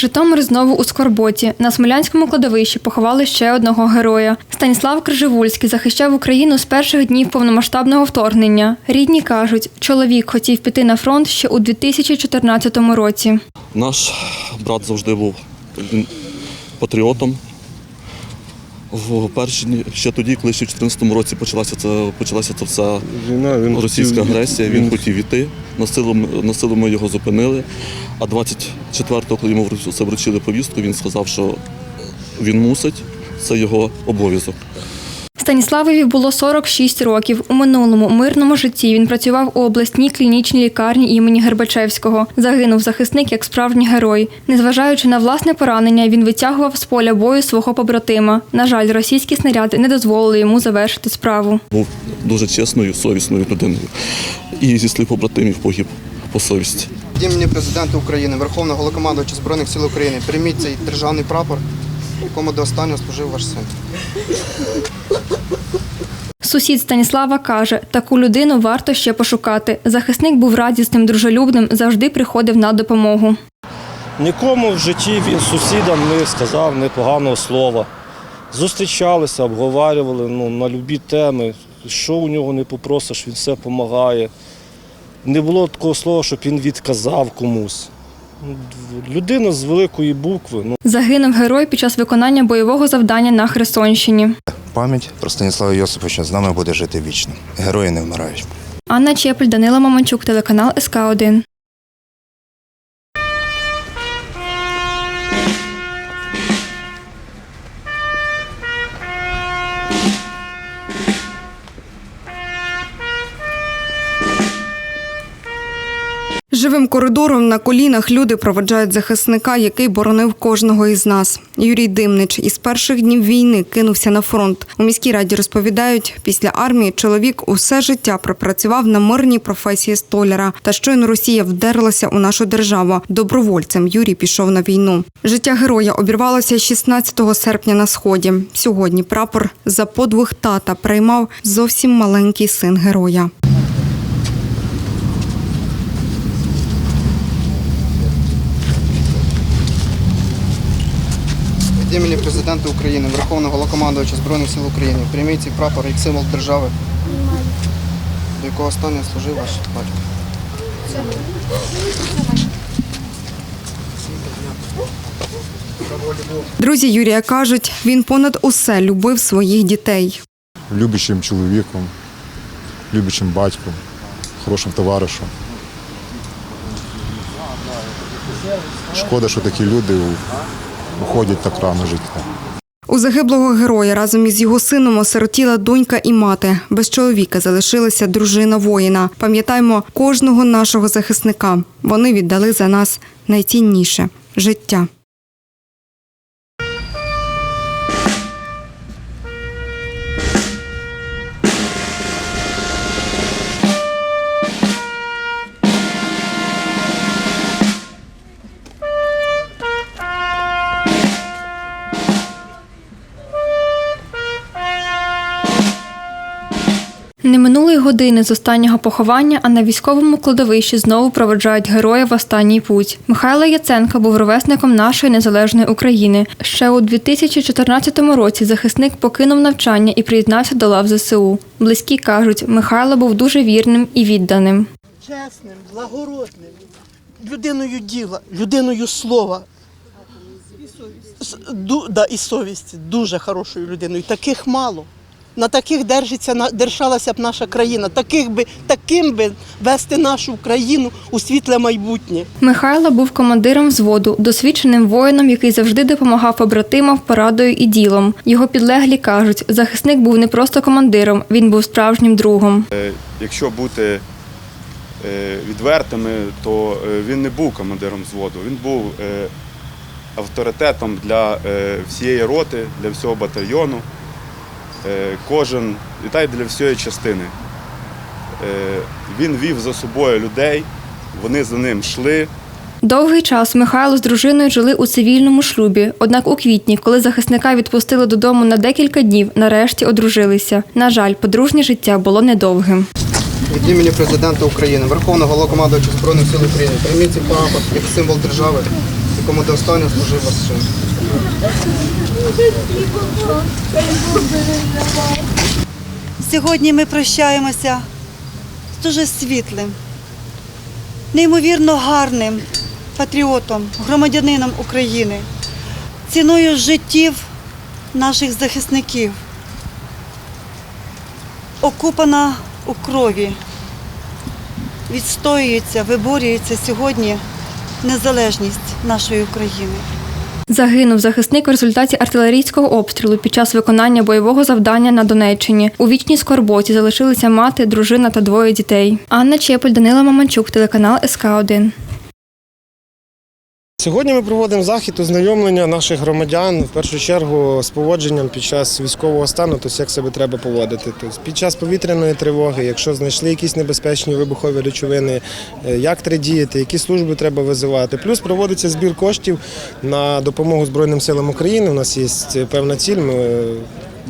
Житомир знову у Скорботі. На Смолянському кладовищі поховали ще одного героя. Станіслав Крижевульський захищав Україну з перших днів повномасштабного вторгнення. Рідні кажуть, чоловік хотів піти на фронт ще у 2014 році. Наш брат завжди був патріотом. В перші ще тоді, коли ще в 2014 році почалася це, почалася ця вся російська хотів- агресія, він хотів іти. На силу, м- на силу ми його зупинили. А 24-го, коли йому вручили повістку, він сказав, що він мусить, це його обов'язок. Станіславові було 46 років. У минулому мирному житті він працював у обласній клінічній лікарні імені Гербачевського. Загинув захисник як справжній герой. Незважаючи на власне поранення, він витягував з поля бою свого побратима. На жаль, російські снаряди не дозволили йому завершити справу. Був дуже чесною, совісною людиною. І зі слів побратимів погиб по совісті. Від імені президента України, Верховного Головнокомандувача Збройних сил України, прийміть цей державний прапор, якому до останнього служив ваш син. Сусід Станіслава каже, таку людину варто ще пошукати. Захисник був радісним, дружелюбним, завжди приходив на допомогу. Нікому в житті він сусідам не сказав непоганого слова. Зустрічалися, обговорювали ну, на любі теми. Що у нього не попросиш, він все допомагає. Не було такого слова, щоб він відказав комусь. Людина з великої букви. Ну, Загинув герой під час виконання бойового завдання на Херсонщині. Пам'ять про Станіслава Йосиповича з нами буде жити вічно. Герої не вмирають. Анна Чепель, Данила Маманчук, телеканал СК 1 Живим коридором на колінах люди проведжають захисника, який боронив кожного із нас. Юрій Димнич із перших днів війни кинувся на фронт. У міській раді розповідають, після армії чоловік усе життя пропрацював на мирній професії столяра. Та щойно Росія вдерлася у нашу державу. Добровольцем Юрій пішов на війну. Життя героя обірвалося 16 серпня на сході. Сьогодні прапор за подвиг тата приймав зовсім маленький син героя. Від імені президента України, Верховного Головнокомандувача Збройних сил України, прийміть цей прапор як символ держави, до якого останнього служив ваш батько. Друзі Юрія кажуть, він понад усе любив своїх дітей. любящим чоловіком, любящим батьком, хорошим товаришем. Шкода, що такі люди уходять так рано життя. У загиблого героя разом із його сином осиротіла донька і мати. Без чоловіка залишилася дружина воїна. Пам'ятаємо кожного нашого захисника. Вони віддали за нас найцінніше життя. Години з останнього поховання, а на військовому кладовищі знову проведжають героя в останній путь. Михайло Яценко був ровесником нашої незалежної України. Ще у 2014 році захисник покинув навчання і приєднався до лав ЗСУ. Близькі кажуть, Михайло був дуже вірним і відданим. чесним, благородним, людиною діла, людиною слова. С- Ду, да, і совісті, дуже хорошою людиною. Таких мало. На таких держиться, на- держалася б наша країна. Таких би, таким би вести нашу країну у світле майбутнє. Михайло був командиром взводу, досвідченим воїном, який завжди допомагав побратимам порадою і ділом. Його підлеглі кажуть, захисник був не просто командиром, він був справжнім другом. Якщо бути е, відвертими, то е, він не був командиром взводу, він був е, авторитетом для е, всієї роти, для всього батальйону, е, кожен і та й для всієї частини. Е, Він вів за собою людей, вони за ним йшли. Довгий час Михайло з дружиною жили у цивільному шлюбі. Однак у квітні, коли захисника відпустили додому на декілька днів, нарешті одружилися. На жаль, подружнє життя було недовгим. Від імені президента України, Верховного Головнокомандувача Збройних сил України, прийміть цей як символ держави, якому до останнього служив вас син. Сьогодні ми прощаємося з дуже світлим, неймовірно гарним патріотом, громадянином України, ціною життів наших захисників, окупана у крові, відстоюється, виборюється сьогодні незалежність нашої України. Загинув захисник в результаті артилерійського обстрілу під час виконання бойового завдання на Донеччині. У вічній скорботі залишилися мати, дружина та двоє дітей. Анна Чепель, Данила Маманчук, телеканал СК 1 Сьогодні ми проводимо захід ознайомлення наших громадян в першу чергу з поводженням під час військового стану, тобто як себе треба поводити. Тобто під час повітряної тривоги, якщо знайшли якісь небезпечні вибухові речовини, е, як треба діяти, які служби треба визивати. Плюс проводиться збір коштів на допомогу Збройним силам України. У нас є певна ціль. Ми е,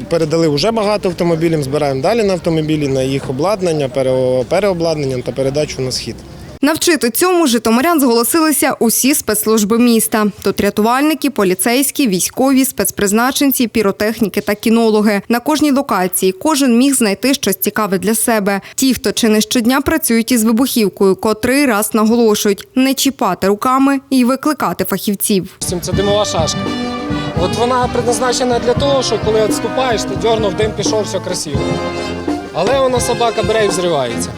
передали вже багато автомобілів, збираємо далі на автомобілі, на їх обладнання, пере- переобладнання та передачу на схід. Навчити цьому житомирян зголосилися усі спецслужби міста. Тут рятувальники, поліцейські, військові, спецпризначенці, піротехніки та кінологи. На кожній локації кожен міг знайти щось цікаве для себе. Ті, хто чи не щодня працюють із вибухівкою, котрий раз наголошують не чіпати руками і викликати фахівців. Це димова шашка. От вона предназначена для того, що коли відступаєш, ти дьорнув, дим пішов, все красиво. Але вона собака бере і взривається.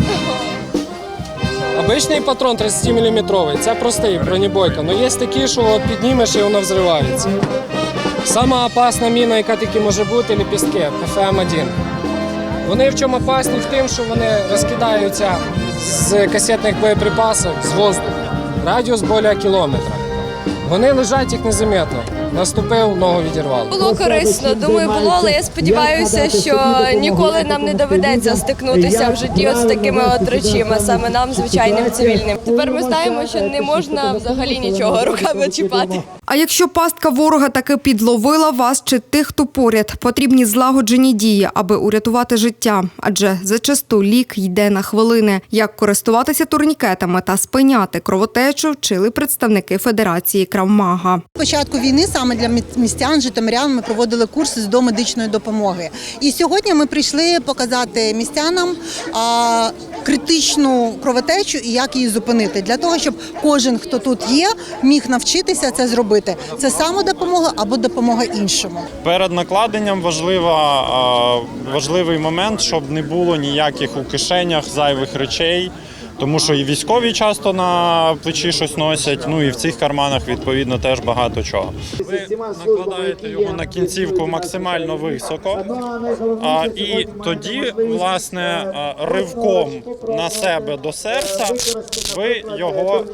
Обичний патрон 30-мм це простий бронебойка, але є такі, що от піднімеш і воно взривається. Сама опасна міна, яка тільки може бути, ліпістки ПФМ-1. Вони в чому опасні? В тим, що вони розкидаються з касетних боєприпасів з воздуху. Радіус біля кілометра. Вони лежать їх незаметно. Наступив, ногу відірвало. Було корисно, думаю, було, але я сподіваюся, що ніколи нам не доведеться стикнутися в житті от з такими от речима, саме нам, звичайним цивільним. Тепер ми знаємо, що не можна взагалі нічого руками чіпати. А якщо пастка ворога таки підловила вас чи тих, хто поряд, потрібні злагоджені дії, аби урятувати життя. Адже зачасту лік йде на хвилини. Як користуватися турнікетами та спиняти кровотечу, вчили представники Федерації Кравмага. початку війни саме для містян, житомирян ми проводили курси з домедичної допомоги. І сьогодні ми прийшли показати містянам а, критичну кровотечу і як її зупинити, для того, щоб кожен, хто тут є, міг навчитися це зробити. Це самодопомога або допомога іншому. Перед накладенням важлива, важливий момент, щоб не було ніяких у кишенях зайвих речей. Тому що і військові часто на плечі щось носять, ну і в цих карманах відповідно теж багато чого. Ви накладаєте його на кінцівку максимально високо, а, і тоді, власне, ривком на себе до серця ви його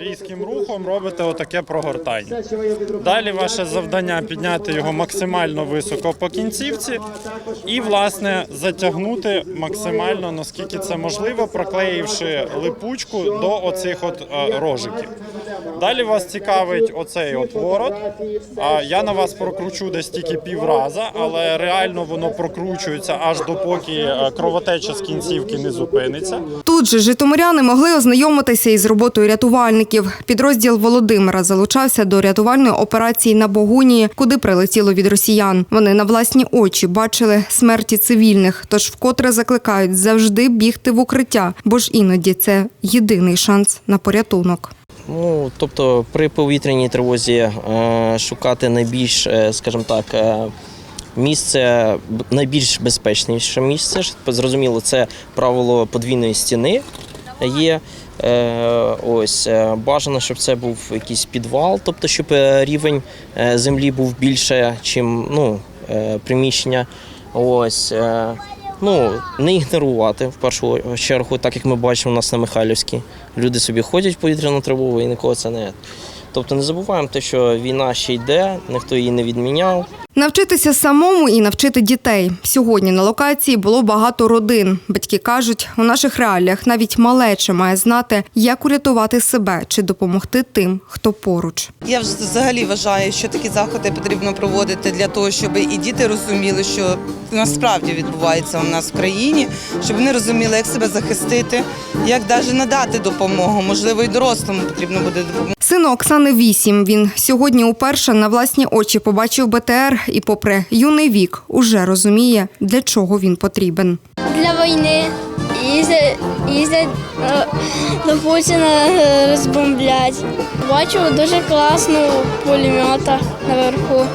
різким рухом робите отаке прогортання. Далі ваше завдання підняти його максимально високо по кінцівці і, власне, затягнути максимально, наскільки це можливо, проклеївши липучку до оцих от е, рожиків. Далі вас цікавить оцей от ворот. Я на вас прокручу десь тільки півраза, але реально воно прокручується аж допоки е, кровотеча з кінцівки не зупиниться. Тут же житомиряни могли ознайомитися із роботою рятувальників. Підрозділ Володимира залучався до рятувальної операції на Богунії, куди прилетіло від росіян. Вони на власні очі бачили смерті цивільних, тож вкотре закликають завжди бігти в укриття, бо ж іноді це єдиний шанс на порятунок. Ну, тобто при повітряній тривозі е, шукати найбільш, е, скажімо так, е, місце, найбільш безпечніше місце. Зрозуміло, це правило подвійної стіни є. Ось бажано, щоб це був якийсь підвал, тобто щоб рівень землі був більше, чим ну, приміщення. Ось. Ну, не ігнорувати в першу чергу, так як ми бачимо у нас на Михайлівській. Люди собі ходять в повітряну тривогу і нікого це не. Тобто не забуваємо те, що війна ще йде, ніхто її не відміняв. Навчитися самому і навчити дітей. Сьогодні на локації було багато родин. Батьки кажуть, у наших реаліях навіть малеча має знати, як урятувати себе чи допомогти тим, хто поруч. Я взагалі вважаю, що такі заходи потрібно проводити для того, щоб і діти розуміли, що насправді відбувається у нас в країні, щоб вони розуміли, як себе захистити, як навіть надати допомогу. Можливо, і дорослому потрібно буде допомогти. Сину Оксани 8. Він сьогодні уперше на власні очі побачив БТР і, попри юний вік, уже розуміє, для чого він потрібен. Для війни їздять, їздять е, до Путіна е, розбомблять. Бачу дуже класно пулемета наверху.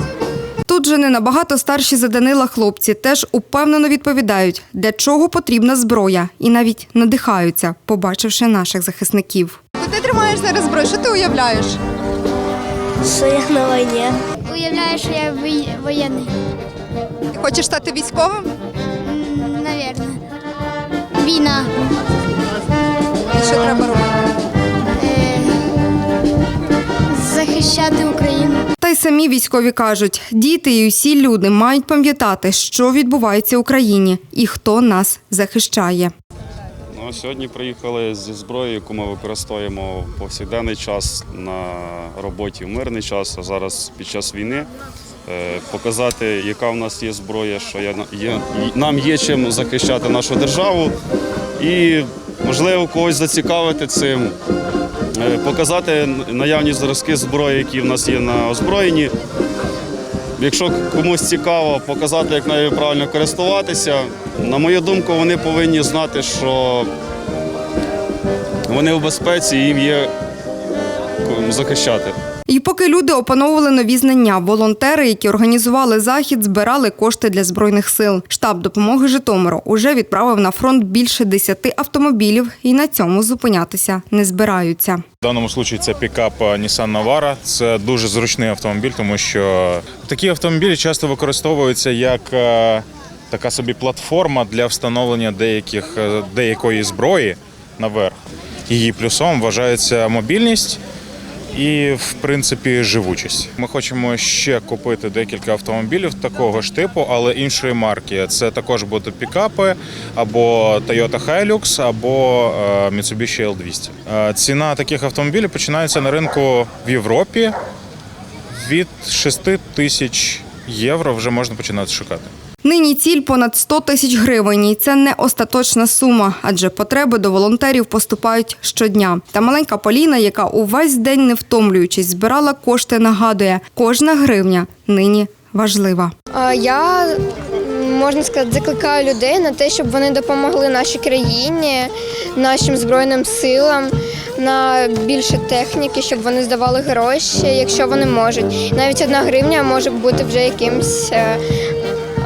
Тут же не набагато старші за Данила хлопці теж упевнено відповідають, для чого потрібна зброя, і навіть надихаються, побачивши наших захисників. Ти тримаєш зараз зброю, що ти уявляєш? Що я на війні. Уявляю, що я воєнний. Хочеш стати військовим? Навірно. Війна. І що треба робити? Захищати Україну. Та й самі військові кажуть, діти і усі люди мають пам'ятати, що відбувається в Україні і хто нас захищає. Ну, сьогодні приїхали зі зброєю, яку ми використовуємо в повсякденний час на роботі в мирний час, а зараз під час війни. Е, Показати, яка в нас є зброя, що є, є, нам є чим захищати нашу державу, і можливо когось зацікавити цим, показати наявні зразки зброї, які в нас є на озброєнні. Якщо комусь цікаво показати, як нею правильно користуватися, на мою думку, вони повинні знати, що вони в безпеці і їм є захищати. І поки люди опановували нові знання, волонтери, які організували захід, збирали кошти для збройних сил. Штаб допомоги Житомиру уже відправив на фронт більше десяти автомобілів і на цьому зупинятися не збираються. В даному випадку це пікап Nissan Navara. Це дуже зручний автомобіль, тому що такі автомобілі часто використовуються як е, така собі платформа для встановлення деяких, е, деякої зброї наверх. Її плюсом вважається мобільність. І, в принципі, живучість. Ми хочемо ще купити декілька автомобілів такого ж типу, але іншої марки. Це також будуть пікапи або Toyota Hilux, або е, Mitsubishi L200. Е, Ціна таких автомобілів починається на ринку в Європі від 6 тисяч євро. Вже можна починати шукати. Нині ціль понад 100 тисяч гривень. І це не остаточна сума, адже потреби до волонтерів поступають щодня. Та маленька Поліна, яка увесь день не втомлюючись, збирала кошти, нагадує, кожна гривня нині важлива. Я можна сказати, закликаю людей на те, щоб вони допомогли нашій країні, нашим збройним силам. На більше техніки, щоб вони здавали гроші, якщо вони можуть. Навіть одна гривня може бути вже якимсь е, е,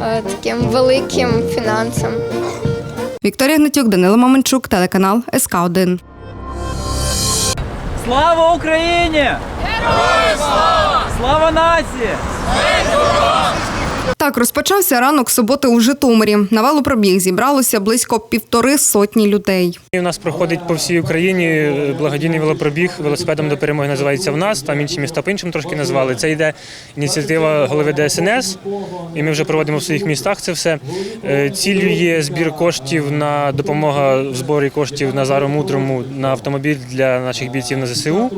таким великим фінансом. Вікторія Гнатюк, Данило Маменчук, телеканал СК 1 Слава Україні! Героям слава! Слава нації! Так розпочався ранок суботи у Житомирі. На велопробіг зібралося близько півтори сотні людей. У нас проходить по всій Україні е, благодійний велопробіг велосипедом до перемоги називається в нас. Там інші міста по-іншому трошки назвали. Це йде ініціатива голови ДСНС, і ми вже проводимо в своїх містах це все. Е, Ціллю є збір коштів на допомога в зборі коштів Назару Мудрому на автомобіль для наших бійців на ЗСУ.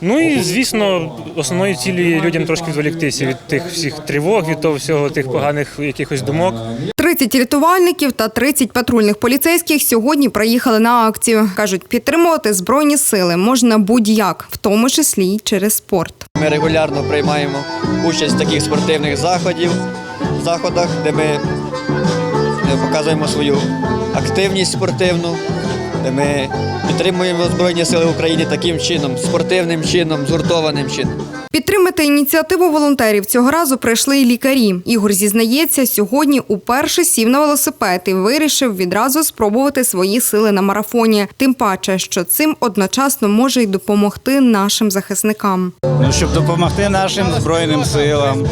Ну і звісно, основною ціллю є людям трошки відволіктися від тих всіх тривог, від того всього тих поганих якихось думок. 30 рятувальників та 30 патрульних поліцейських сьогодні приїхали на акцію. Кажуть, підтримувати збройні сили можна будь-як, в тому числі й через спорт. Ми регулярно приймаємо участь в таких спортивних заходів, заходах, де ми е, показуємо свою активність спортивну, де ми підтримуємо Збройні Сили України таким чином, спортивним чином, згуртованим чином. Підтримати ініціативу волонтерів цього разу прийшли й лікарі. Ігор зізнається, сьогодні уперше сів на велосипед і вирішив відразу спробувати свої сили на марафоні. Тим паче, що цим одночасно може й допомогти нашим захисникам. Ну, щоб допомогти нашим збройним силам.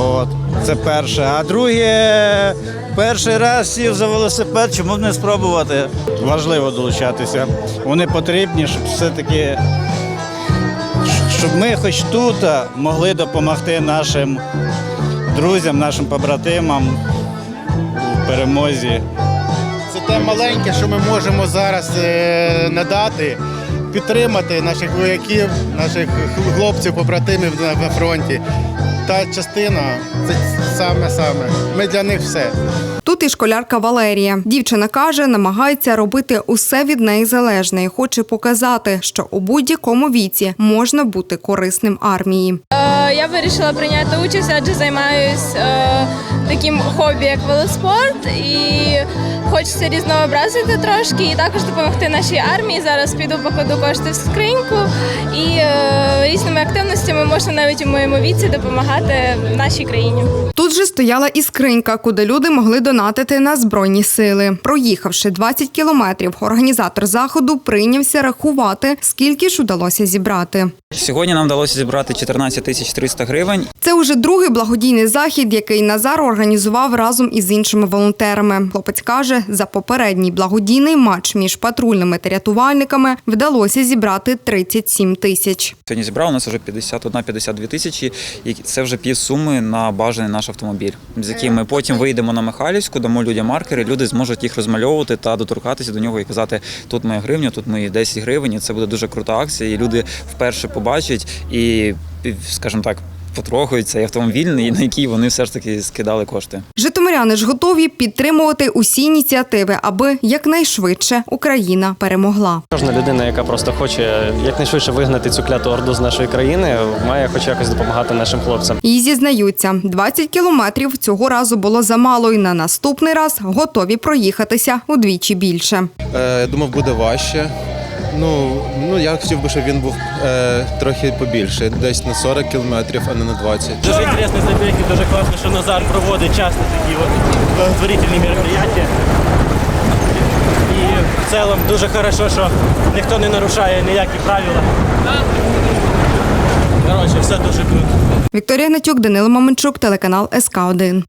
От це перше. А друге, перший раз сів за велосипед, чому б не спробувати? Важливо долучатися. Вони потрібні, щоб все-таки щоб ми хоч тут могли допомогти нашим друзям, нашим побратимам у перемозі. Це те маленьке, що ми можемо зараз е, надати, підтримати наших вояків, наших хлопців, побратимів на фронті. Та частина це саме саме. Ми для них все. Тут і школярка Валерія. Дівчина каже, намагається робити усе від неї залежне і хоче показати, що у будь-якому віці можна бути корисним армії. Я вирішила прийняти участь, адже займаюся е, таким хобі, як велоспорт, і хочеться різнообразити трошки, і також допомогти нашій армії. Зараз піду покладу кошти в скриньку, і е, різними активностями можна навіть у моєму віці допомагати нашій країні. Тут же стояла і скринька, куди люди могли донатити на збройні сили. Проїхавши 20 кілометрів, організатор заходу прийнявся рахувати, скільки ж удалося зібрати. Сьогодні нам вдалося зібрати 14 тисяч 300 гривень. Це уже другий благодійний захід, який Назар організував разом із іншими волонтерами. Хлопець каже, за попередній благодійний матч між патрульними та рятувальниками вдалося зібрати 37 тисяч. Сьогодні зібрав у нас вже 51-52 тисячі, і це вже пів суми на бажаний наш автомобіль, з яким ми потім вийдемо на Михайлівську, дамо людям маркери, люди зможуть їх розмальовувати та доторкатися до нього і казати, тут моя гривня, тут мої 10 гривень. І це буде дуже крута акція. І люди вперше побачать і, скажімо так, потрогують цей автомобіль, на який вони все ж таки скидали кошти. Житомиряни ж готові підтримувати усі ініціативи, аби якнайшвидше Україна перемогла. Кожна людина, яка просто хоче якнайшвидше вигнати цю кляту орду з нашої країни, має хоч якось допомагати нашим хлопцям. І зізнаються, 20 кілометрів цього разу було замало, і на наступний раз готові проїхатися удвічі більше. Е, Я думав, буде важче. Ну, ну я хотів би, щоб він був е, трохи побільше, десь на 40 кілометрів, а не на 20. Дуже інтересний забіг і дуже класно, що Назар проводить часто такі от благотворительні мероприятия. І в цілому дуже хорошо, що ніхто не нарушає ніякі правила. Коротше, все дуже круто. Вікторія Гнатюк, Данило Маменчук, телеканал СК 1